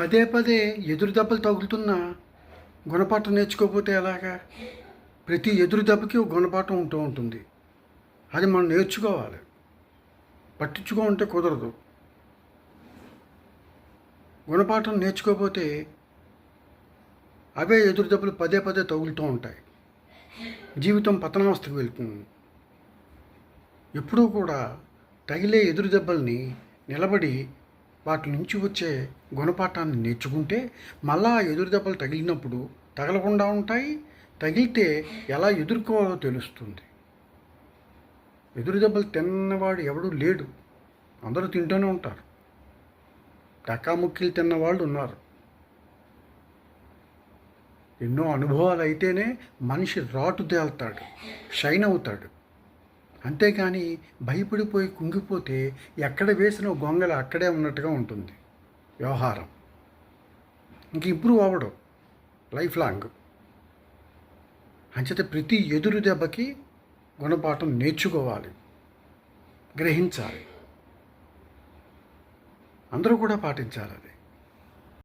పదే పదే ఎదురు దెబ్బలు తగులుతున్నా గుణపాఠం నేర్చుకోకపోతే ఎలాగా? ప్రతి ఎదురు దెబ్బకి ఒక గుణపాఠం ఉంటూ ఉంటుంది. అది మనం నేర్చుకోవాలి. పట్టించుకో ఉంటే కుదరదు. గుణపాఠం నేర్చుకోకపోతే అవే ఎదురు దెబ్బలు పదే పదే తగులుతూ ఉంటాయి. జీవితం పతనావస్థకు వెళ్తుంది. ఎప్పుడూ కూడా తగిలే ఎదురు దెబ్బల్ని నిలబడి వాటి నుంచి వచ్చే గుణపాఠాన్ని నేర్చుకుంటే మళ్ళా ఎదురు దెబ్బలు తగిలినప్పుడు తగలకుండా ఉంటాయి తగిలితే ఎలా ఎదుర్కోవాలో తెలుస్తుంది. ఎదురు దెబ్బలు తిన్నవాడు ఎవడూ లేడు. అందరూ తింటూనే ఉంటారు. టకాముక్కిలు తిన్నవాళ్ళు ఉన్నారు. ఎన్నో అనుభవాలు అయితేనే మనిషి రాటు తేల్తాడు షైన్ అవుతాడు. అంతేగాని భయపడిపోయి కుంగిపోతే ఎక్కడ వేసిన గొంగళ అక్కడే ఉన్నట్టుగా ఉంటుంది. వ్యవహారం. ఇంక ఇంప్రూవ్ అవ్వడం లైఫ్ లాంగ్. అంచేత ప్రతి ఎదురు దెబ్బకి గుణపాఠం నేర్చుకోవాలి. గ్రహించాలి. అందరూ కూడా పాటించాలి అది.